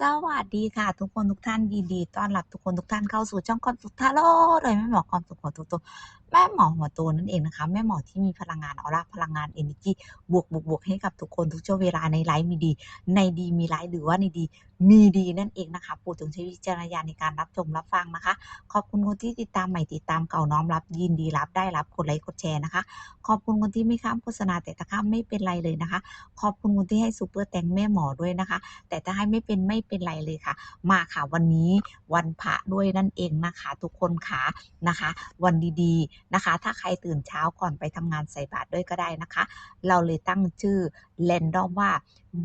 สวัสดีค่ะ ทุกคนทุกท่านยินดีต้อนรับทุกคนทุกท่านเข้าสู่ช่องคอนสุทาโร่โดยแม่หมอความสุขหัวตโตแม่หมอหัวโตนั่นเองนะคะ แม่หมอที่มีพลังงานออร่าพลังงานเอเนจีบวกบวกบวกให้กับทุกคนทุกช่วงเวลาในไลฟ์มีดี ในดีมีไลฟ์หรือว่าในดีมีดีนั่นเองนะคะปรดจงใช้วิจารณญาณในการรับชมรับฟังนะคะ ขอบคุณคนที่ติดตามใหม่ติดตามเก่าน้อมรับยินดีรับได้รับกดไลค์กดแชร์นะคะ ขอบคุณคนที่ไม่ข้ามโฆษณาแต่ถ้าข้ามไม่เป็นไรเลยนะคะ ขอบคุณคนที่ให้ซูเปอร์แตงแม่หมอด้วยนะคะ แต่ถ้าให้ไม่เป็นไม่เป็นไรเลยค่ะ มาค่ะวันนี้วันพระด้วยนั่นเองนะคะ ทุกคนค่ะนะคะ วันดีๆนะคะ ถ้าใครตื่นเช้าก่อนไปทำงานใส่บาตรด้วยก็ได้นะคะ เราเลยตั้งชื่อแรนดอมว่า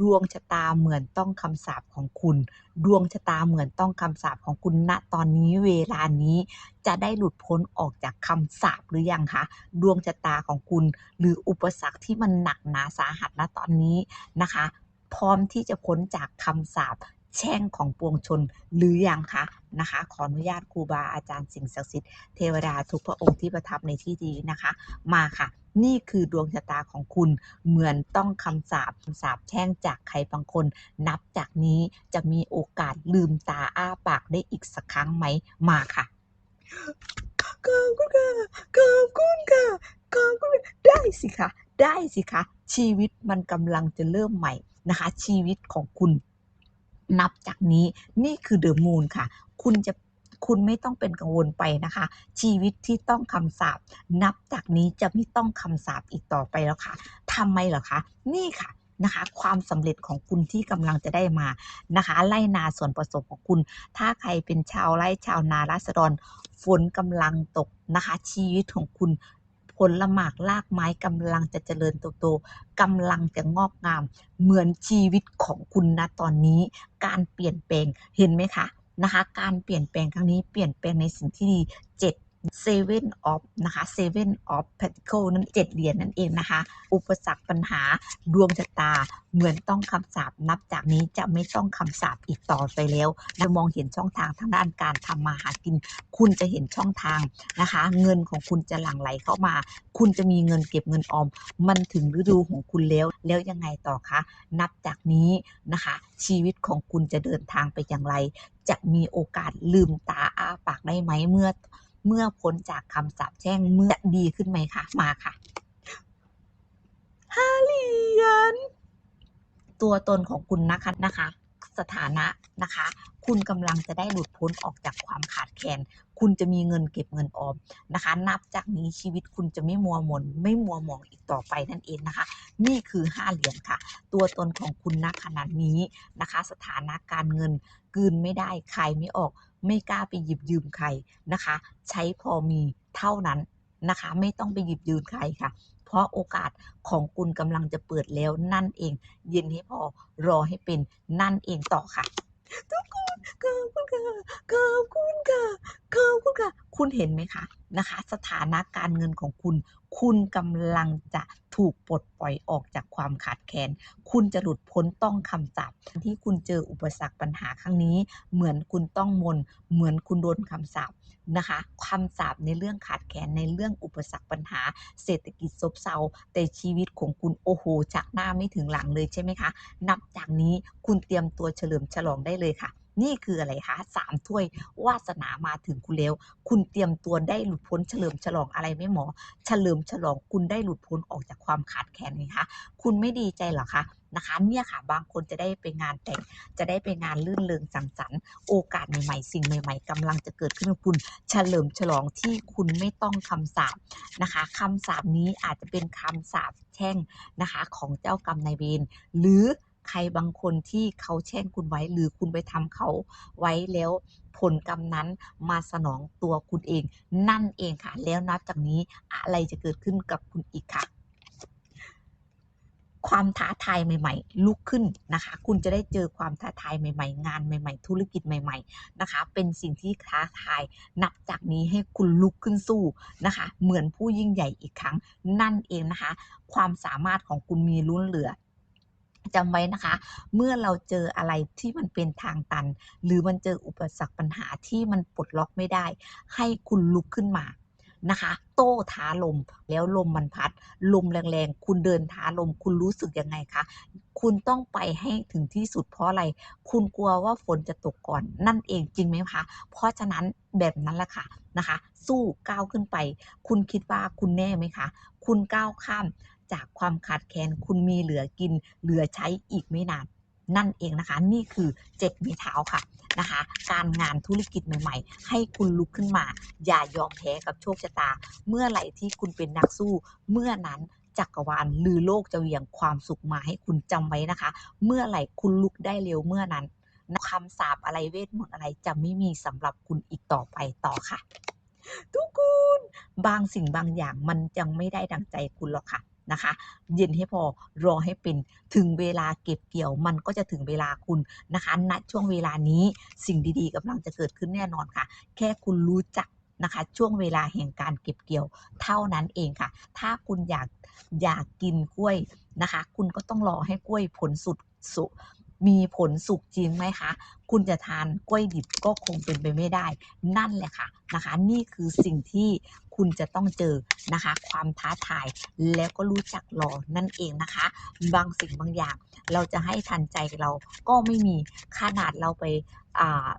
ดวงชะตาเหมือนต้องคำสาปของคุณ ดวงชะตาเหมือนต้องคำสาปของคุณณตอนนี้เวลานี้จะได้หลุดพ้นออกจากคำสาปหรือยังคะดวงชะตาของคุณ หรืออุปสรรคที่มันหนักหนาสาหัสณตอนนี้นะคะ พร้อมที่จะพ้นจากคำสาป แช่งของปวงชนหรือยังคะนะคะ ขออนุญาตครูบาอาจารย์สิ่งศักดิ์สิทธิ์เทวดาทุกพระองค์ที่ประทับในที่นี้นะคะ มาค่ะ นี่คือดวงชะตาของคุณเหมือนต้องคำสาปคำสาปแช่งจากใครบางคน นับจากนี้จะมีโอกาสลืมตาอ้าปากได้อีกสักครั้งไหมมาค่ะขอบคุณค่ะขอบคุณค่ะขอบคุณได้สิคะได้สิคะชีวิตมันกำลังจะเริ่มใหม่นะคะ ชีวิตของคุณ นับจากนี้นี่คือเดอะมูนค่ะ คุณจะคุณไม่ต้องเป็นกังวลไปนะคะ ชีวิตที่ต้องคำสาปนับจากนี้จะไม่ต้องคำสาปอีกต่อไปแล้วค่ะทำไมเหรอคะนี่ค่ะนะคะความสำเร็จของคุณที่กำลังจะได้มานะคะไล่นาส่วนผสมของคุณ ถ้าใครเป็นชาวไร่ชาวนาราษฎรฝนกำลังตกนะคะ ชีวิตของคุณ ผลละหมากลากไม้กำลังจะเจริญเติบโตกำลังจะงอกงาม เหมือนชีวิตของคุณนะตอนนี้ การเปลี่ยนแปลงเห็นไหมคะนะคะ การเปลี่ยนแปลงครั้งนี้เปลี่ยนแปลงในสิ่งที่ดีเจ็ด Seven of นะคะ Seven of Pentacle นั้นเจ็ดเหรียญนั่นเองนะคะ อุปสรรคปัญหาดวงชะตาเหมือนต้องคำสาปนับจากนี้จะไม่ต้องคำสาปอีกต่อไปแล้วเรามองเห็นช่องทางทางด้านการทำมาหากิน คุณจะเห็นช่องทางนะคะ เงินของคุณจะหลั่งไหลเข้ามา คุณจะมีเงินเก็บเงินออม มันถึงฤดูของคุณแล้ว แล้วยังไงต่อคะนับจากนี้นะคะ ชีวิตของคุณจะเดินทางไปอย่างไร จะมีโอกาสลืมตาอ้าปากได้ไหมเมื่อ เมื่อพ้นจากคำสาปแช่งเมื่อดีขึ้นไหมคะ มาค่ะห้าเหรียญตัวตนของคุณนะคะนะคะ สถานะนะคะ คุณกำลังจะได้หลุดพ้นออกจากความขาดแคลนคุณจะมีเงินเก็บเงินออมนะคะ นับจากนี้ชีวิตคุณจะไม่มัวหมน ไม่มัวหมองอีกต่อไปนั่นเองนะคะ นี่คือห้าเหรียญค่ะ ตัวตนของคุณณขณะนี้นะคะ สถานะการเงินกืนไม่ได้ขายไม่ออก ไม่กล้าไปหยิบยืมใครนะคะ ใช้พอมีเท่านั้นนะคะ ไม่ต้องไปหยิบยืมใครค่ะ เพราะโอกาสของคุณกำลังจะเปิดแล้วนั่นเอง เย็นให้พอรอให้เป็นนั่นเองต่อค่ะ ทุกคน ขอบคุณค่ะขอบคุณค่ะขอบคุณค่ะ คุณเห็นไหมคะนะคะ สถานะการเงินของคุณ คุณกำลังจะถูกปลดปล่อยออกจากความขาดแคลน คุณจะหลุดพ้นต้องคำสาปที่คุณเจออุปสรรคปัญหาครั้งนี้ เหมือนคุณต้องมนต์เหมือนคุณโดนคำสาปนะคะคำสาปในเรื่องขาดแคลนในเรื่องอุปสรรคปัญหา เศรษฐกิจซบเซาแต่ชีวิตของคุณโอ้โหจากหน้าไม่ถึงหลังเลยใช่ไหมคะ นับจากนี้คุณเตรียมตัวเฉลิมฉลองได้เลยค่ะ นี่คืออะไรคะสามถ้วยวาสนามาถึงคุณแล้ว คุณเตรียมตัวได้หลุดพ้นเฉลิมฉลองอะไรไหมหมอ เฉลิมฉลองคุณได้หลุดพ้นออกจากความขาดแคลนไหมคะคุณไม่ดีใจหรอคะนะคะเนี่ยค่ะบางคนจะได้ไปงานแต่งจะได้ไปงานลื่นเริงสังสรรค์โอกาสใหม่ๆสิ่งใหม่ ๆกำลังจะเกิดขึ้นกับคุณเฉลิมฉลองที่คุณไม่ต้องคำสาปนะคะคำสาปนี้อาจจะเป็นคำสาปแช่งนะคะของเจ้ากรรมนายเวรหรือ ใครบางคนที่เขาแช่งคุณไว้ หรือคุณไปทำเขาไว้แล้วผลกรรมนั้นมาสนองตัวคุณเอง นั่นเองค่ะ แล้วนับจากนี้อะไรจะเกิดขึ้นกับคุณอีกค่ะ ความท้าทายใหม่ ๆ ลุกขึ้นนะคะ คุณจะได้เจอความท้าทายใหม่ ๆ งานใหม่ ๆ ธุรกิจใหม่ ๆ นะคะ เป็นสิ่งที่ท้าทายนับจากนี้ให้คุณลุกขึ้นสู้นะคะ เหมือนผู้ยิ่งใหญ่อีกครั้ง นั่นเองนะคะ ความสามารถของคุณมีล้นเหลือ จำไว้นะคะ เมื่อเราเจออะไรที่มันเป็นทางตัน หรือมันเจออุปสรรคปัญหาที่มันปลดล็อกไม่ได้ ให้คุณลุกขึ้นมานะคะ โต้ท้าลมแล้วลมมันพัด ลมแรงๆ คุณเดินท้าลม คุณรู้สึกยังไงคะ คุณต้องไปให้ถึงที่สุดเพราะอะไร คุณกลัวว่าฝนจะตกก่อน นั่นเองจริงไหมคะ เพราะฉะนั้นแบบนั้นแหละค่ะนะคะ สู้ก้าวขึ้นไป คุณคิดว่าคุณแน่ไหมคะ คุณก้าวข้าม จากความขาดแคลนคุณมีเหลือกินเหลือใช้อีกไม่นานนั่นเองนะคะ นี่คือเจ็ดม้เท้าค่ะนะคะ การงานธุรกิจใหม่ ๆ ให้คุณลุกขึ้นมา อย่ายอมแพ้กับโชคชะตา เมื่อไหร่ที่คุณเป็นนักสู้ เมื่อนั้นจักรวาลหรือโลกจะเหวี่ยงความสุขมาให้คุณจำไว้นะคะ เมื่อไหร่คุณลุกได้เร็วเมื่อนั้นคำสาปอะไรเวทมนต์อะไรจะไม่มีสำหรับคุณอีกต่อไปต่อค่ะ ทุกคนบางสิ่งบางอย่างมันยังไม่ได้ดังใจคุณหรอกค่ะ นะคะ เย็นให้พอรอให้เป็นถึงเวลาเก็บเกี่ยวมันก็จะถึงเวลาคุณนะคะณช่วงเวลานี้สิ่งดีๆกำลังจะเกิดขึ้นแน่นอนค่ะ แค่คุณรู้จักนะคะช่วงเวลาแห่งการเก็บเกี่ยวเท่านั้นเองค่ะ ถ้าคุณอยากอยากกินกล้วยนะคะ คุณก็ต้องรอให้กล้วยผลสุดสุ มีผลสุกจริงไหมคะ คุณจะทานกล้วยดิบก็คงเป็นไปไม่ได้ นั่นแหละค่ะนะคะ นี่คือสิ่งที่คุณจะต้องเจอนะคะ ความท้าทายแล้วก็รู้จักรอนั่นเองนะคะ บางสิ่งบางอย่างเราจะให้ทันใจเราก็ไม่มีขนาดเราไปอ่า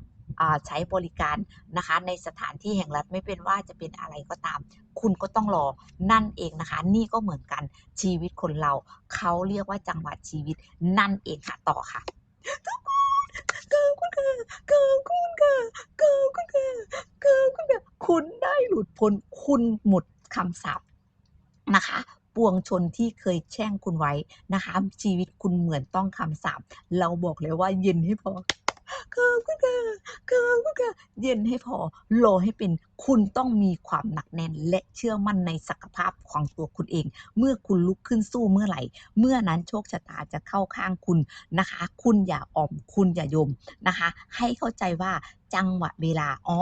ใช้บริการนะคะในสถานที่แห่งรัฐไม่เป็นว่าจะเป็นอะไรก็ตาม คุณก็ต้องรอนั่นเองนะคะ นี่ก็เหมือนกันชีวิตคนเราเขาเรียกว่าจังหวะชีวิตนั่นเองค่ะต่อค่ะทุกคนขอบคุณค่ะขอบคุณค่ะขอบคุณค่ะขอบคุณค่ะคุณได้หลุดพ้นคุณหมดคำสาปนะคะปวงชนที่เคยแช่งคุณไว้นะคะ ชีวิตคุณเหมือนต้องคำสาปเราบอกเลยว่าเย็นให้พอ ขอบคุณค่ะขอบคุณค่ะเย็นให้พอรอให้เป็น คุณต้องมีความหนักแน่นและเชื่อมั่นในศักยภาพของตัวคุณเอง เมื่อคุณลุกขึ้นสู้เมื่อไหร่ เมื่อนั้นโชคชะตาจะเข้าข้างคุณนะคะ คุณอย่าอ่อมคุณอย่ายมนะคะ ให้เข้าใจว่าจังหวะเวลา อ๋อ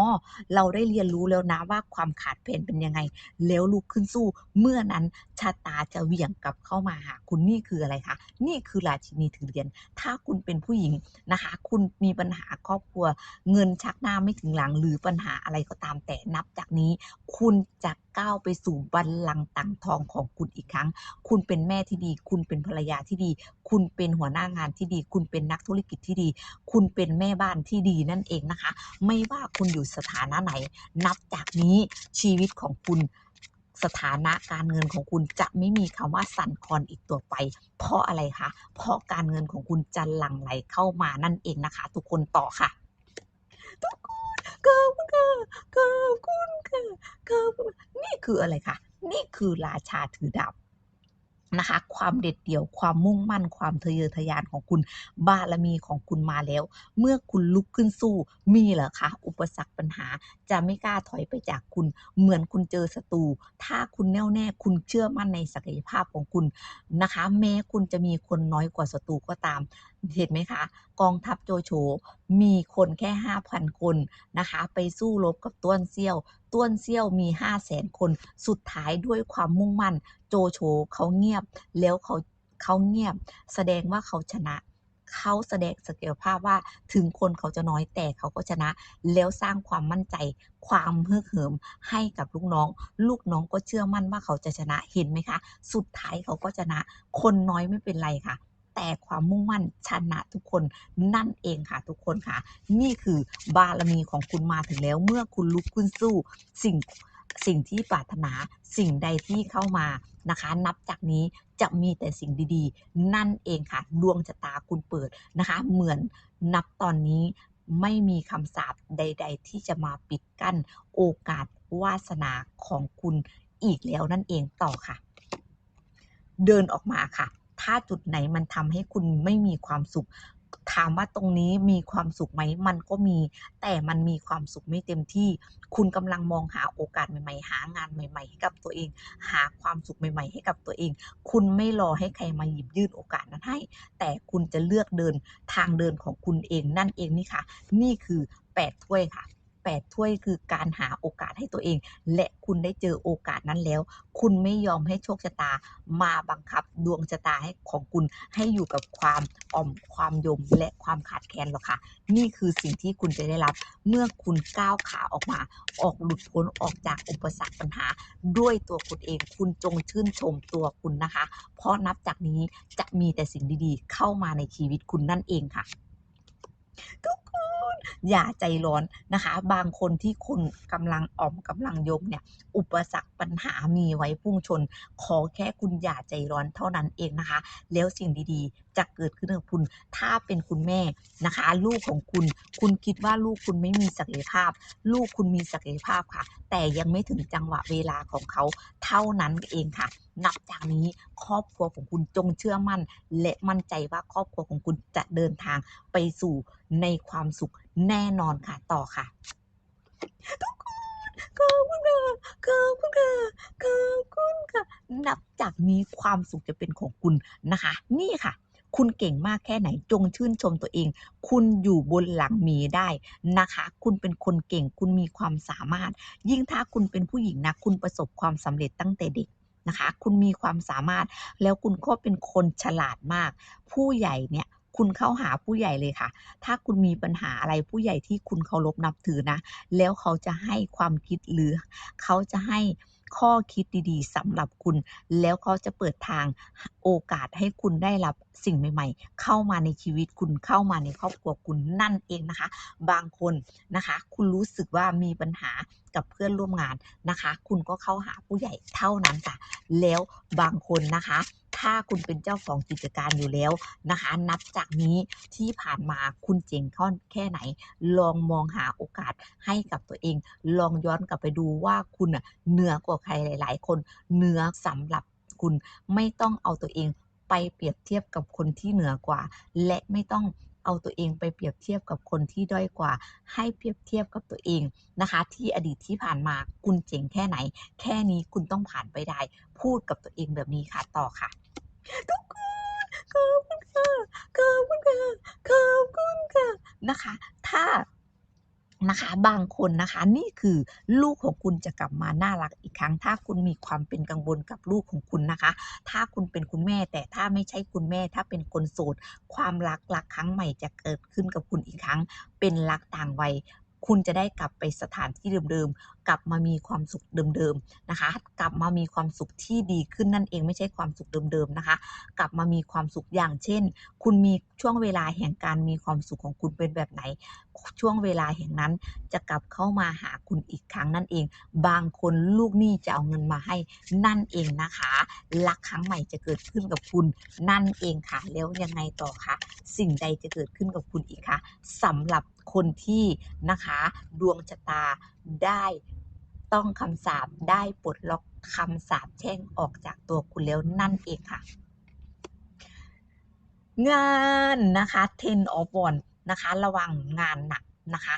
เราได้เรียนรู้แล้วนะว่าความขาดเพนเป็นยังไง แล้วลุกขึ้นสู้ เมื่อนั้นชะตาจะเหวี่ยงกลับเข้ามาหาคุณนี่คืออะไรคะ นี่คือราชินีถือเหรียญ ถ้าคุณเป็นผู้หญิงนะคะ คุณมีปัญหาครอบครัว เงินชักหน้าไม่ถึงหลังหรือปัญหาอะไรก็ตามแต่นับจากนี้ คุณจะก้าวไปสู่บัลลังก์ต่างทองของคุณอีกครั้ง คุณเป็นแม่ที่ดี คุณเป็นภรรยาที่ดี คุณเป็นหัวหน้างานที่ดี คุณเป็นนักธุรกิจที่ดี คุณเป็นแม่บ้านที่ดีนั่นเองนะคะ ไม่ว่าคุณอยู่สถานะไหน นับจากนี้ชีวิตของคุณสถานะการเงินของคุณจะไม่มีคำว่าสั่นคลอนอีกต่อไป เพราะอะไรคะ เพราะการเงินของคุณจะหลั่งไหลเข้ามานั่นเองนะคะ ทุกคนต่อค่ะ ทุกคน ขอบคุณค่ะขอบคุณค่ะขอบคุณนี่คืออะไรคะนี่คือราชาถือดาบนะคะ ความเด็ดเดี่ยว ความมุ่งมั่น ความทะเยอทะยานของคุณ บารมีของคุณมาแล้ว เมื่อคุณลุกขึ้นสู้ มีเหรอคะ อุปสรรคปัญหา จะไม่กล้าถอยไปจากคุณ เหมือนคุณเจอศัตรู ถ้าคุณแน่วแน่ คุณเชื่อมั่นในศักยภาพของคุณนะคะ แม้คุณจะมีคนน้อยกว่าศัตรูก็ตามเห็นไหมคะ กองทัพโจโฉมีคนแค่ 5,000 คนนะคะ ไปสู้รบกับต้วนเซี่ยว ต้วนเซี่ยวมี 500,000คน สุดท้ายด้วยความมุ่งมั่น โจโฉเขาเงียบแล้วเขาเขาเงียบ แสดงว่าเขาชนะเขาแสดงศักยภาพว่าถึงคนเขาจะน้อยแต่เขาก็ชนะ แล้วสร้างความมั่นใจ ความฮึกเหิมให้กับลูกน้อง ลูกน้องก็เชื่อมั่นว่าเขาจะชนะเห็นไหมคะ สุดท้ายเขาก็ชนะ คนน้อยไม่เป็นไรค่ะ แต่ความมุ่งมั่นชนะทุกคนนั่นเองค่ะทุกคนค่ะ นี่คือบารมีของคุณมาถึงแล้ว เมื่อคุณลุกขึ้นสู้สิ่งสิ่งที่ปรารถนาสิ่งใดที่เข้ามานะคะ นับจากนี้จะมีแต่สิ่งดีๆ นั่นเองค่ะดวงชะตาคุณเปิดนะคะ เหมือนนับตอนนี้ไม่มีคำสาปใด ๆ ที่จะมาปิดกั้นโอกาสวาสนาของคุณอีกแล้วนั่นเองต่อค่ะ เดินออกมาค่ะ ถ้าจุดไหนมันทำให้คุณไม่มีความสุข ถามว่าตรงนี้มีความสุขไหม มันก็มี แต่มันมีความสุขไม่เต็มที่ คุณกำลังมองหาโอกาสใหม่ๆ หางานใหม่ ๆ ให้กับตัวเอง หาความสุขใหม่ ๆ ให้กับตัวเอง คุณไม่รอให้ใครมาหยิบยื่นโอกาสนั้นให้ แต่คุณจะเลือกเดินทางเดินของคุณเองนั่นเองนี่ค่ะ นี่คือ8ถ้วยค่ะ 8 ถ้วยคือการหาโอกาสให้ตัวเอง และคุณได้เจอโอกาสนั้นแล้ว คุณไม่ยอมให้โชคชะตา มาบังคับดวงชะตาให้ของคุณให้อยู่กับความอ่อมความยมและความขาดแคลนหรอกค่ะ นี่คือสิ่งที่คุณจะได้รับ เมื่อคุณก้าวขาออกมา ออกหลุดพ้นออกจากอุปสรรคปัญหา ด้วยตัวคุณเอง คุณจงชื่นชมตัวคุณนะคะ เพราะนับจากนี้จะมีแต่สิ่งดีๆ เข้ามาในชีวิตคุณนั่นเองค่ะ ทุกคนอย่าใจร้อนนะคะ บางคนที่คุณกำลังอ่อมกำลังยมเนี่ย อุปสรรคปัญหามีไว้พุ่งชน ขอแค่คุณอย่าใจร้อนเท่านั้นเองนะคะ แล้วสิ่งดีๆ จะเกิดขึ้นกับคุณ ถ้าเป็นคุณแม่นะคะ ลูกของคุณ คุณคิดว่าลูกคุณไม่มีศักยภาพ ลูกคุณมีศักยภาพค่ะ แต่ยังไม่ถึงจังหวะเวลาของเขาเท่านั้นเองค่ะนับจากนี้ครอบครัวของคุณจงเชื่อมั่น และมั่นใจว่าครอบครัวของคุณจะเดินทางไปสู่ในความสุขแน่นอนค่ะ ต่อค่ะทุกคนขอบคุณค่ะขอบคุณค่ะขอบคุณค่ะ นับจากนี้ความสุขจะเป็นของคุณนะคะ นี่ค่ะคุณเก่งมากแค่ไหนจงชื่นชมตัวเอง คุณอยู่บนหลังเมได้นะคะ คุณเป็นคนเก่งคุณมีความสามารถ ยิ่งถ้าคุณเป็นผู้หญิงนะ คุณประสบความสำเร็จตั้งแต่เด็กนะคะ คุณมีความสามารถ แล้วคุณก็เป็นคนฉลาดมาก ผู้ใหญ่เนี่ย คุณเข้าหาผู้ใหญ่เลยค่ะ ถ้าคุณมีปัญหาอะไรผู้ใหญ่ที่คุณเคารพนับถือนะ แล้วเขาจะให้ความคิดหรือเขาจะให้ข้อคิดดีๆสำหรับคุณ แล้วเขาจะเปิดทางโอกาสให้คุณได้รับสิ่งใหม่ ๆ เข้ามาในชีวิตคุณเข้ามาในครอบครัวคุณนั่นเองนะคะ บางคนนะคะ คุณรู้สึกว่ามีปัญหากับเพื่อนร่วมงานนะคะ คุณก็เข้าหาผู้ใหญ่เท่านั้นค่ะ แล้วบางคนนะคะ ถ้าคุณเป็นเจ้าของกิจการอยู่แล้วนะคะ นับจากนี้ที่ผ่านมาคุณเจ๋งข้อนแค่ไหน ลองมองหาโอกาสให้กับตัวเอง ลองย้อนกลับไปดูว่าคุณเหนือกว่าใครหลาย ๆ คนเหนือสำหรับคุณไม่ต้องเอาตัวเองไปเปรียบเทียบกับคนที่เหนือกว่า และไม่ต้อง เอาตัวเองไปเปรียบเทียบกับคนที่ด้อยกว่า ให้เปรียบเทียบกับตัวเองนะคะ ที่อดีตที่ผ่านมาคุณเจ๋งแค่ไหน แค่นี้คุณต้องผ่านไปได้ พูดกับตัวเองแบบนี้ค่ะต่อค่ะ ทุกคนขอบคุณค่ะขอบคุณค่ะขอบคุณค่ะนะคะ ถ้า นะคะ บางคนนะคะ นี่คือลูกของคุณจะกลับมาน่ารักอีกครั้ง ถ้าคุณมีความเป็นกังวลกับลูกของคุณนะคะ ถ้าคุณเป็นคุณแม่แต่ถ้าไม่ใช่คุณแม่ถ้าเป็นคนโสด ความรักรักครั้งใหม่จะเกิดขึ้นกับคุณอีกครั้ง เป็นรักต่างวัยคุณจะได้กลับไปสถานที่เดิม กลับมามีความสุขเดิมๆนะคะ กลับมามีความสุขที่ดีขึ้นนั่นเองไม่ใช่ความสุขเดิมๆนะคะ กลับมามีความสุขอย่างเช่น คุณมีช่วงเวลาแห่งการมีความสุขของคุณเป็นแบบไหน ช่วงเวลาแห่งนั้นจะกลับเข้ามาหาคุณอีกครั้งนั่นเอง บางคนลูกหนี้จะเอาเงินมาให้นั่นเองนะคะรักครั้งใหม่จะเกิดขึ้นกับคุณนั่นเองค่ะ แล้วยังไงต่อคะสิ่งใดจะเกิดขึ้นกับคุณอีกคะสำหรับคนที่นะคะ ดวงชะตาได้ ต้องคำสาปได้ปลดล็อกคำสาปแช่งออกจากตัวคุณแล้วนั่นเองค่ะ งานนะคะ ten of w a n d นะคะ ระวังงานหนักนะคะ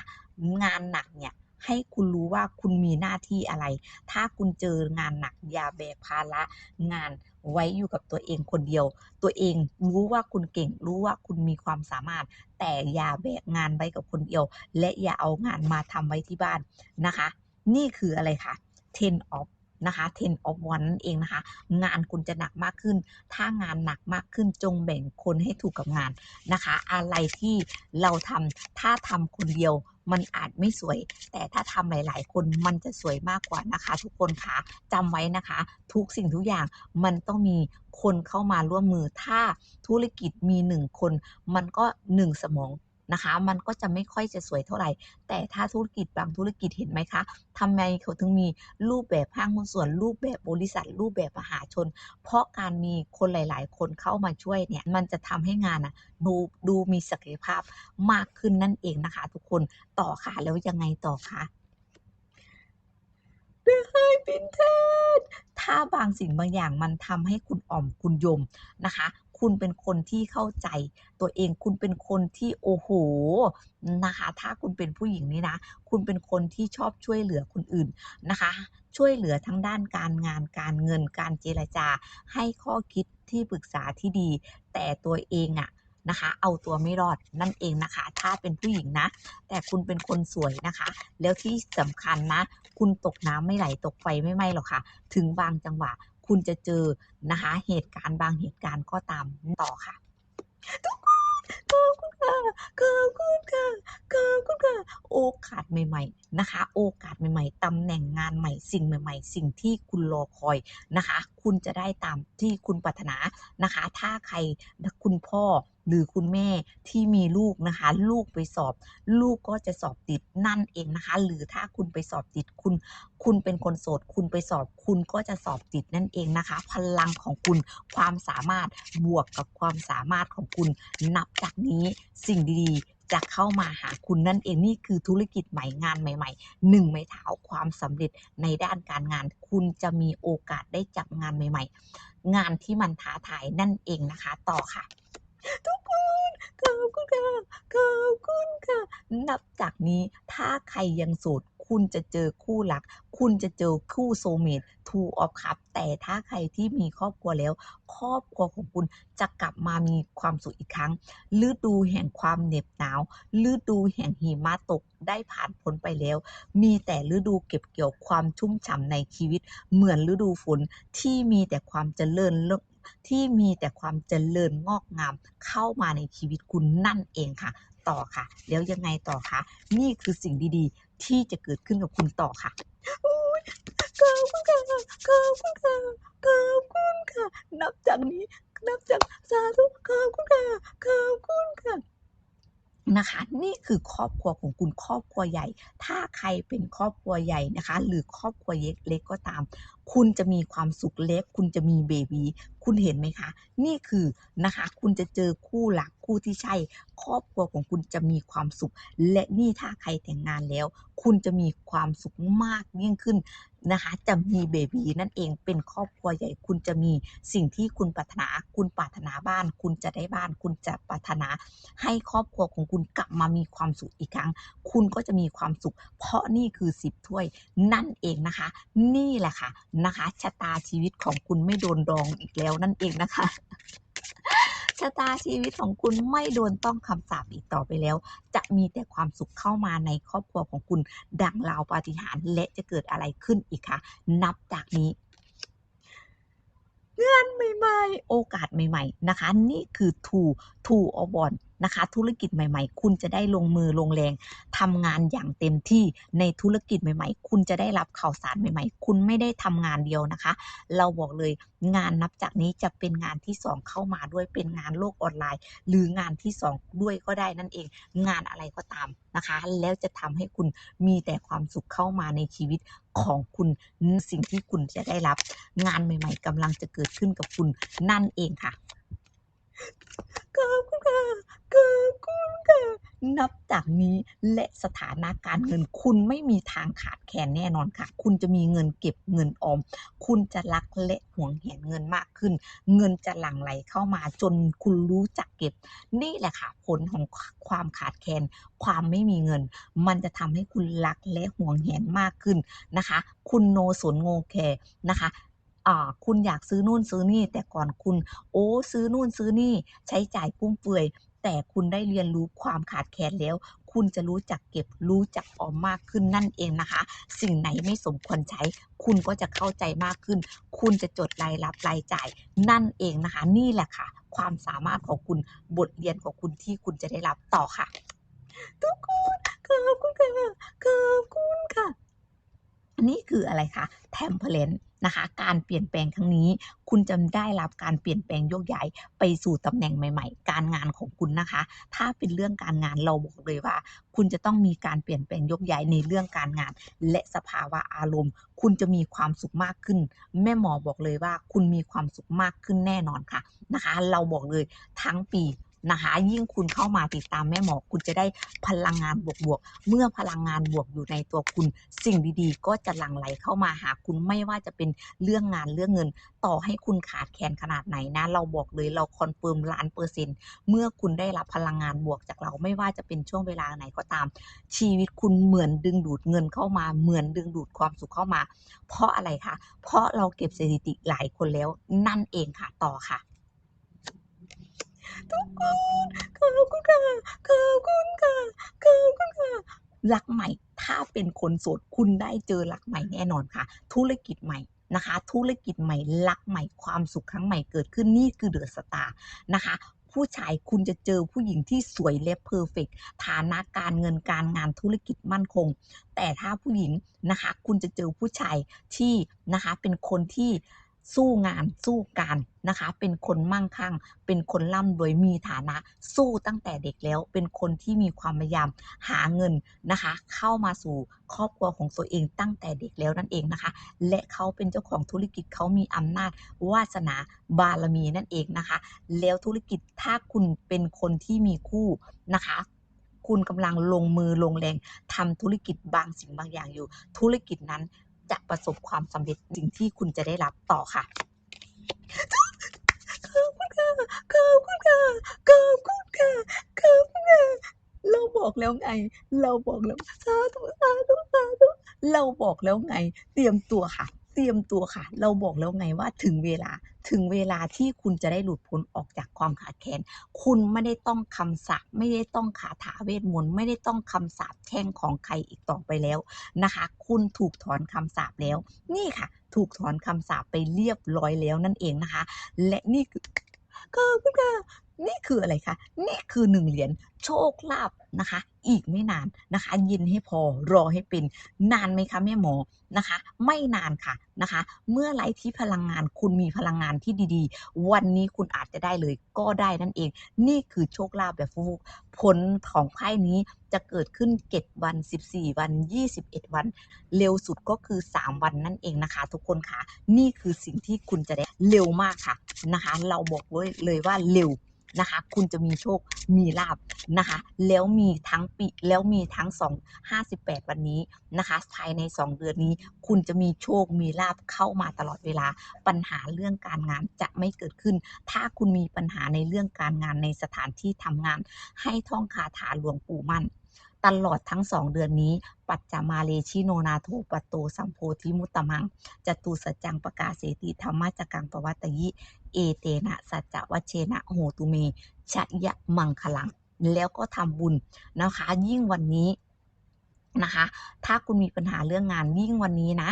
งานหนักเนี่ยให้คุณรู้ว่าคุณมีหน้าที่อะไร ถ้าคุณเจองานหนักอย่าแบกภาระงานไว้อยู่กับตัวเองคนเดียว ตัวเองรู้ว่าคุณเก่ง รู้ว่าคุณมีความสามารถ แต่อย่าแบกงานไว้กับคนเดียว และอย่าเอางานมาทำไว้ที่บ้านนะคะ นี่คืออะไรคะ ten of นะคะ ten of one นั่นเองนะคะ งานคุณจะหนักมากขึ้น ถ้างานหนักมากขึ้นจงแบ่งคนให้ถูกกับงานนะคะ อะไรที่เราทำถ้าทำคนเดียวมันอาจไม่สวย แต่ถ้าทำหลาย ๆ คนมันจะสวยมากกว่านะคะ ทุกคนคะจำไว้นะคะ ทุกสิ่งทุกอย่างมันต้องมีคนเข้ามาร่วมมือ ถ้าธุรกิจมีหนึ่งคน มันก็หนึ่งสมอง นะคะ มันก็จะไม่ค่อยจะสวยเท่าไหร่ แต่ถ้าธุรกิจบางธุรกิจเห็นไหมคะทำไมเขาถึงมีรูปแบบห้างหุ้นส่วน รูปแบบบริษัท รูปแบบมหาชน เพราะการมีคนหลาย ๆ คนเข้ามาช่วยเนี่ย มันจะทำให้งานอะดูดูมีศักยภาพมากขึ้นนั่นเองนะคะ ทุกคนต่อค่ะแล้วยังไงต่อคะได้พินเทศถ้าบางสิ่งบางอย่างมันทำให้คุณอ่อมคุณยมนะคะ คุณเป็นคนที่เข้าใจ ตัวเองคุณเป็นคนที่โอ้โหนะคะ ถ้าคุณเป็นผู้หญิงนี่นะ คุณเป็นคนที่ชอบช่วยเหลือคนอื่นนะคะ ช่วยเหลือทั้งด้านการงานการเงินการเจรจา ให้ข้อคิดที่ปรึกษาที่ดี แต่ตัวเองอะนะคะ เอาตัวไม่รอดนั่นเองนะคะ ถ้าเป็นผู้หญิงนะ แต่คุณเป็นคนสวยนะคะ แล้วที่สำคัญนะ คุณตกน้ำไม่ไหลตกไฟไม่ไหม้หรอกค่ะ ถึงบางจังหวะ คุณจะเจอนะคะ เหตุการณ์บางเหตุการณ์ก็ตามต่อค่ะทุกคนขอบคุณค่ะขอบคุณค่ะขอบคุณค่ะโอกาสใหม่ ๆนะคะ โอกาสใหม่ ๆตำแหน่งงานใหม่สิ่งใหม่ ๆ สิ่งที่คุณรอคอยนะคะ คุณจะได้ตามที่คุณปรารถนานะคะ ถ้าใครคุณพ่อหรือคุณแม่ที่มีลูกนะคะ ลูกไปสอบ ลูกก็จะสอบติดนั่นเองนะคะ หรือถ้าคุณไปสอบติดคุณ คุณเป็นคนโสด คุณไปสอบ คุณก็จะสอบติดนั่นเองนะคะ พลังของคุณ ความสามารถบวกกับความสามารถของคุณ นับจากนี้สิ่งดีๆ จะเข้ามาหาคุณนั่นเองนี่คือธุรกิจใหม่งานใหม่ๆหนึ่งไม้เท้าความสำเร็จในด้านการงาน คุณจะมีโอกาสได้จับงานใหม่ ๆ งานที่มันท้าทายนั่นเองนะคะ ต่อค่ะทุกคนขอบคุณค่ะขอบคุณค่ะ นับจากนี้ถ้าใครยังโสด คุณจะเจอคู่รัก คุณจะเจอคู่โซเมตทูออฟคัพแต่ถ้าใครที่มีครอบครัวแล้ว ครอบครัวของคุณจะกลับมามีความสุขอีกครั้งฤดูแห่งความเหน็บหนาวฤดูแห่งหิมะตกได้ผ่านพ้นไปแล้ว มีแต่ฤดูเก็บเกี่ยวความชุ่มฉ่ำในชีวิต เหมือนฤดูฝนที่มีแต่ความเจริญที่มีแต่ความเจริญงอกงามเข้ามาในชีวิตคุณนั่นเองค่ะ ต่อค่ะ แล้วยังไงต่อคะนี่คือสิ่งดีๆ ที่จะเกิดขึ้นกับคุณต่อค่ะขอบคุณค่ะขอบคุณค่ะขอบคุณค่ะ นับจากนี้ นับจากสาธุขอบคุณค่ะขอบคุณค่ะ นะคะนี่คือครอบครัวของคุณครอบครัวใหญ่ ถ้าใครเป็นครอบครัวใหญ่นะคะ หรือครอบครัวเล็กๆก็ตาม คุณจะมีความสุขเล็ก คุณจะมีเบบีคุณเห็นไหมคะ นี่คือนะคะ คุณจะเจอคู่หลักคู่ที่ใช่ ครอบครัวของคุณจะมีความสุข และนี่ถ้าใครแต่งงานแล้ว คุณจะมีความสุขมากยิ่งขึ้น นะคะจะมีเบบีนั่นเองเป็นครอบครัวใหญ่ คุณจะมีสิ่งที่คุณปรารถนา คุณปรารถนาบ้าน คุณจะได้บ้าน คุณจะปรารถนา ให้ครอบครัวของคุณกลับมามีความสุขอีกครั้ง คุณก็จะมีความสุข เพราะนี่คือสิบถ้วยนั่นเองนะคะ นี่แหละค่ะนะคะชะตาชีวิตของคุณไม่โดนดองอีกแล้วนั่นเองนะคะ ชะตาชีวิตของคุณไม่โดนต้องคำสาปอีกต่อไปแล้ว จะมีแต่ความสุขเข้ามาในครอบครัวของคุณ ดังราวปาฏิหาริย์และจะเกิดอะไรขึ้นอีกคะนับจากนี้ งานใหม่ๆ โอกาสใหม่ ๆ นะคะ นี่คือทูทูออบอนนะคะ ธุรกิจใหม่ ๆ คุณจะได้ลงมือลงแรงทำงานอย่างเต็มที่ในธุรกิจใหม่ ๆ คุณจะได้รับข่าวสารใหม่ ๆ คุณไม่ได้ทำงานเดียวนะคะ เราบอกเลยงานนับจากนี้จะเป็นงานที่สองเข้ามาด้วยเป็นงานโลกออนไลน์ หรืองานที่สองด้วยก็ได้นั่นเอง งานอะไรก็ตามนะคะ แล้วจะทำให้คุณมีแต่ความสุขเข้ามาในชีวิต ของคุณสิ่งที่คุณจะได้รับ งานใหม่ๆกำลังจะเกิดขึ้นกับคุณนั่นเองค่ะขอบคุณค่ะ ขอบคุณค่ะนับจากนี้และสถานะการเงินคุณไม่มีทางขาดแคลนแน่นอนค่ะ คุณจะมีเงินเก็บเงินออม คุณจะรักและห่วงแหนเงินมากขึ้น เงินจะหลั่งไหลเข้ามาจนคุณรู้จักเก็บ นี่แหละค่ะ ผลของความขาดแคลน ความไม่มีเงิน มันจะทำให้คุณรักและห่วงแหนมากขึ้นนะคะ คุณโนสนโงแคนะคะคุณอยากซื้อนู่นซื้อนี่ แต่ก่อนคุณ โอ้ซื้อนู่นซื้อนี่ ใช้จ่ายฟุ่มเฟือย แต่คุณได้เรียนรู้ความขาดแคลนแล้ว คุณจะรู้จักเก็บรู้จักออมมากขึ้นนั่นเองนะคะ สิ่งไหนไม่สมควรใช้ คุณก็จะเข้าใจมากขึ้น คุณจะจดรายรับรายจ่ายนั่นเองนะคะ นี่แหละค่ะ ความสามารถของคุณบทเรียนของคุณที่คุณจะได้รับต่อค่ะ ทุกคนขอบคุณค่ะขอบคุณค่ะนนี้คืออะไรคะ temperance นะคะ การเปลี่ยนแปลงครั้งนี้ คุณจะได้รับการเปลี่ยนแปลงโยกย้ายไปสู่ตำแหน่งใหม่ ๆ การงานของคุณนะคะ ถ้าเป็นเรื่องการงานเราบอกเลยว่า คุณจะต้องมีการเปลี่ยนแปลงโยกย้ายในเรื่องการงาน และสภาวะอารมณ์ คุณจะมีความสุขมากขึ้น แม่หมอบอกเลยว่า คุณมีความสุขมากขึ้นแน่นอนค่ะนะคะ เราบอกเลยทั้งปี นะคะยิ่งคุณเข้ามาติดตามแม่หมอ คุณจะได้พลังงานบวกๆเมื่อพลังงานบวกอยู่ในตัวคุณ สิ่งดีๆ ก็จะหลั่งไหลเข้ามาหาคุณไม่ว่าจะเป็นเรื่องงานเรื่องเงิน ต่อให้คุณขาดแคลนขนาดไหนนะ เราบอกเลยเราคอนเฟิร์มล้านเปอร์เซ็นต์เมื่อคุณได้รับพลังงานบวกจากเราไม่ว่าจะเป็นช่วงเวลาไหนก็ตาม ชีวิตคุณเหมือนดึงดูดเงินเข้ามาเหมือนดึงดูดความสุขเข้ามา เพราะอะไรคะเพราะเราเก็บสถิติหลายคนแล้วนั่นเองค่ะต่อค่ะ ทุกคนขอบคุณค่ะขอบคุณค่ะขอบคุณค่ะรักใหม่ ถ้าเป็นคนโสดคุณได้เจอรักใหม่แน่นอนค่ะ ธุรกิจใหม่นะคะ ธุรกิจใหม่รักใหม่ความสุขครั้งใหม่เกิดขึ้นนี่คือเดือะสตาร์นะคะผู้ชายคุณจะเจอผู้หญิงที่สวยและเพอร์เฟกฐานะการเงินการงานธุรกิจมั่นคง แต่ถ้าผู้หญิงนะคะ คุณจะเจอผู้ชายที่นะคะเป็นคนที่ สู้งานสู้การนะคะ เป็นคนมั่งคั่ง เป็นคนร่ำรวยมีฐานะ สู้ตั้งแต่เด็กแล้ว เป็นคนที่มีความพยายามหาเงินนะคะ เข้ามาสู่ครอบครัวของตัวเองตั้งแต่เด็กแล้วนั่นเองนะคะ และเขาเป็นเจ้าของธุรกิจเขามีอำนาจวาสนาบารมีนั่นเองนะคะ แล้วธุรกิจถ้าคุณเป็นคนที่มีคู่นะคะคุณกำลังลงมือลงแรงทำธุรกิจบางสิ่งบางอย่างอยู่ ธุรกิจนั้น จะประสบความสำเร็จสิ่งที่คุณจะได้รับต่อค่ะขอบคุณค่ะขอบคุณค่ะขอบคุณค่ะขอบคุณค่ะเราบอกแล้วไง เราบอกแล้วสาธุสาธุสาธุเราบอกแล้วไง เตรียมตัวค่ะ เตรียมตัวค่ะ เราบอกแล้วไงว่าถึงเวลาถึงเวลาที่คุณจะได้หลุดพ้นออกจากความขาดแคลนคุณไม่ได้ต้องคำสาปไม่ได้ต้องคาถาเวทมนต์ไม่ได้ต้องคำสาปแช่งของใครอีกต่อไปแล้วนะคะ คุณถูกถอนคำสาปแล้ว นี่ค่ะ ถูกถอนคำสาปไปเรียบร้อยแล้วนั่นเองนะคะ และนี่คือขอบคุณค่ะ นี่คืออะไรคะ นี่คือหนึ่งเหรียญโชคลาภนะคะ อีกไม่นานนะคะ ยินให้พอรอให้เป็น นานไหมคะแม่หมอนะคะ ไม่นานค่ะนะคะ เมื่อไรที่พลังงานคุณมีพลังงานที่ดีๆ วันนี้คุณอาจจะได้เลยก็ได้นั่นเอง นี่คือโชคลาภแบบฟุกผลของไพ่นี้จะเกิดขึ้น 7 วัน 14 วัน 21 วัน เร็วสุดก็คือ 3 วันนั่นเองนะคะ ทุกคนค่ะ นี่คือสิ่งที่คุณจะได้เร็วมากค่ะนะคะ เราบอกไว้เลยว่าเร็ว นะคะ คุณจะมีโชคมีลาบนะคะ แล้วมีทั้งปีแล้วมีทั้ง 2 58 วันนี้นะคะ ภายใน 2 เดือนนี้ คุณจะมีโชคมีลาบเข้ามาตลอดเวลา ปัญหาเรื่องการงานจะไม่เกิดขึ้น ถ้าคุณมีปัญหาในเรื่องการงานในสถานที่ทำงาน ให้ท่องคาถาหลวงปู่มั่นตลอดทั้งสองเดือนนี้ ปัจจามาเลชิโนนาโทปตโตสัมโพธิมุตตมังจตุสจังประกาศเสติธรรมะจักังปวัตตยิ เอเตนะสัจจะวัชเชนะโหตุเมชะยะมังคลัง แล้วก็ทำบุญนะคะ ยิ่งวันนี้นะคะ ถ้าคุณมีปัญหาเรื่องงานยิ่งวันนี้นะ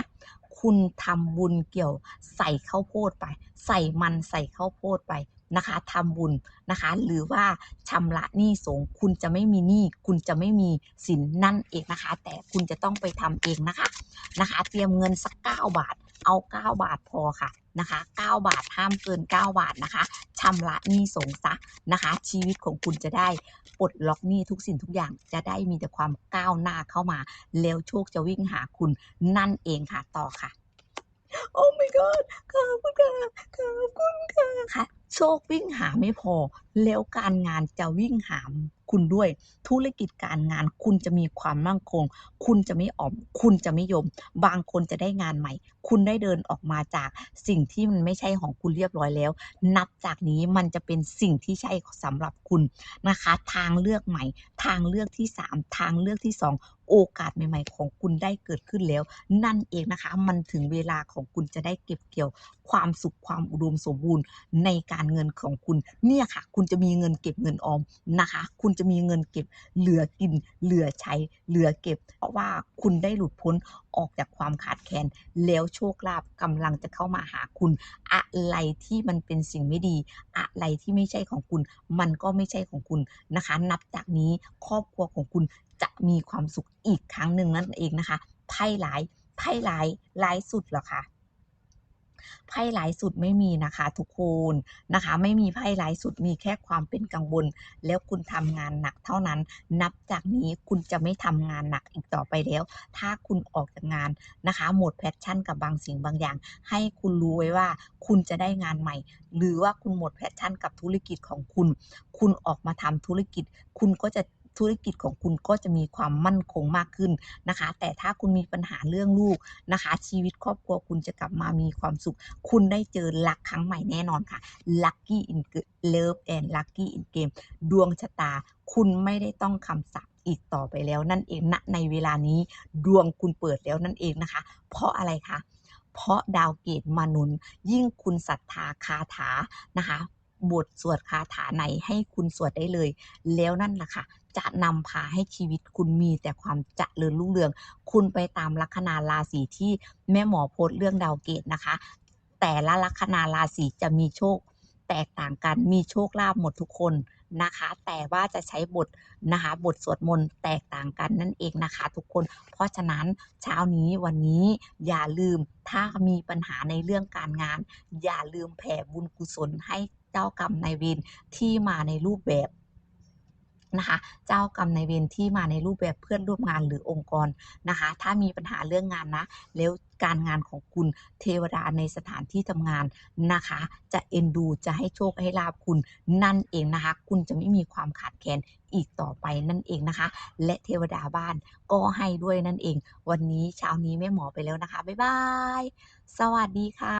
คุณทำบุญเกี่ยวใส่ข้าวโพดไป ใส่มันใส่ข้าวโพดไปนะคะทำบุญนะคะ หรือว่าชำระหนี้สงคุณจะไม่มีหนี้คุณจะไม่มีสินนั่นเองนะคะ แต่คุณจะต้องไปทำเองนะคะนะคะ เตรียมเงินสัก 9 บาท เอา 9 บาทพอค่ะ นะคะ 9 บาทห้ามเกิน 9 บาทนะคะชำระหนี้สงซะนะคะ ชีวิตของคุณจะได้ปลดล็อกหนี้ทุกสิ่งทุกอย่างจะได้มีแต่ความก้าวหน้าเข้ามา แล้วโชคจะวิ่งหาคุณนั่นเองค่ะต่อค่ะโอ้ my god ขอบคุณค่ะขอบคุณค่ะค่ะ โชควิ่งหาไม่พอ แล้วการงานจะวิ่งหามคุณด้วย ธุรกิจการงานคุณจะมีความมั่งคง คุณจะไม่อ่อม คุณจะไม่ยม บางคนจะได้งานใหม่ คุณได้เดินออกมาจากสิ่งที่มันไม่ใช่ของคุณเรียบร้อยแล้ว นับจากนี้มันจะเป็นสิ่งที่ใช่สำหรับคุณนะคะ ทางเลือกใหม่ ทางเลือกที่ 3 ทางเลือกที่ 2โอกาสใหม่ ๆ ของคุณได้เกิดขึ้นแล้ว นั่นเองนะคะ มันถึงเวลาของคุณจะได้เก็บเกี่ยว ความสุขความอุดมสมบูรณ์ในการเงินของคุณ เนี่ยค่ะ คุณจะมีเงินเก็บเงินออมนะคะ คุณจะมีเงินเก็บเหลือกินเหลือใช้เหลือเก็บ เพราะว่าคุณได้หลุดพ้นออกจากความขาดแคลนแล้วโชคลาภกำลังจะเข้ามาหาคุณ อะไรที่มันเป็นสิ่งไม่ดี อะไรที่ไม่ใช่ของคุณ มันก็ไม่ใช่ของคุณนะคะ นับจากนี้ครอบครัวของคุณจะมีความสุขอีกครั้งหนึ่งนั่นเองนะคะไพ่ร้ายไพ่ร้ายร้ายสุดหรอคะ ไพ่ร้ายสุดไม่มีนะคะทุกคนนะคะ ไม่มีไพ่ร้ายสุดมีแค่ความเป็นกังวล แล้วคุณทำงานหนักเท่านั้น นับจากนี้คุณจะไม่ทำงานหนักอีกต่อไปแล้ว ถ้าคุณออกจากงานนะคะ หมดแพชชั่นกับบางสิ่งบางอย่าง ให้คุณรู้ไว้ว่าคุณจะได้งานใหม่ หรือว่าคุณหมดแพชชั่นกับธุรกิจของคุณ คุณออกมาทำธุรกิจ คุณก็จะ ธุรกิจของคุณก็จะมีความมั่นคงมากขึ้นนะคะ แต่ถ้าคุณมีปัญหาเรื่องลูกนะคะ ชีวิตครอบครัวคุณจะกลับมามีความสุข คุณได้เจอรักครั้งใหม่แน่นอนค่ะ Lucky in Love and Lucky in Game ดวงชะตา คุณไม่ได้ต้องคำสาปอีกต่อไปแล้วนั่นเองณในเวลานี้ดวงคุณเปิดแล้วนั่นเองนะคะ เพราะอะไรคะเพราะดาวเกตมานุน ยิ่งคุณศรัทธาคาถานะคะบทสวดคาถาไหนให้คุณสวดได้เลย แล้วนั่นแหละค่ะ จะนำพาให้ชีวิตคุณมีแต่ความเจริญรุ่งเรือง คุณไปตามลัคนาราศีที่แม่หมอโพสเรื่องดาวเกตนะคะ แต่ละลัคนาราศีจะมีโชคแตกต่างกันมีโชคลาภหมดทุกคนนะคะ แต่ว่าจะใช้บทนะคะบทสวดมนต์แตกต่างกันนั่นเองนะคะ ทุกคน เพราะฉะนั้นเช้านี้วันนี้อย่าลืมถ้ามีปัญหาในเรื่องการงาน อย่าลืมแผ่บุญกุศลให้เจ้ากรรมนายเวรที่มาในรูปแบบ นะคะ เจ้ากรรมในเวรที่มาในรูปแบบเพื่อนร่วมงานหรือองค์กรนะคะ ถ้ามีปัญหาเรื่องงานนะ แล้วการงานของคุณเทวดาในสถานที่ทำงานนะคะ จะเอ็นดูจะให้โชคให้ลาบคุณนั่นเองนะคะ คุณจะไม่มีความขาดแคลนอีกต่อไปนั่นเองนะคะ และเทวดาบ้านก็ให้ด้วยนั่นเอง วันนี้เช้านี้แม่หมอไปแล้วนะคะ บ๊ายบาย สวัสดีค่ะ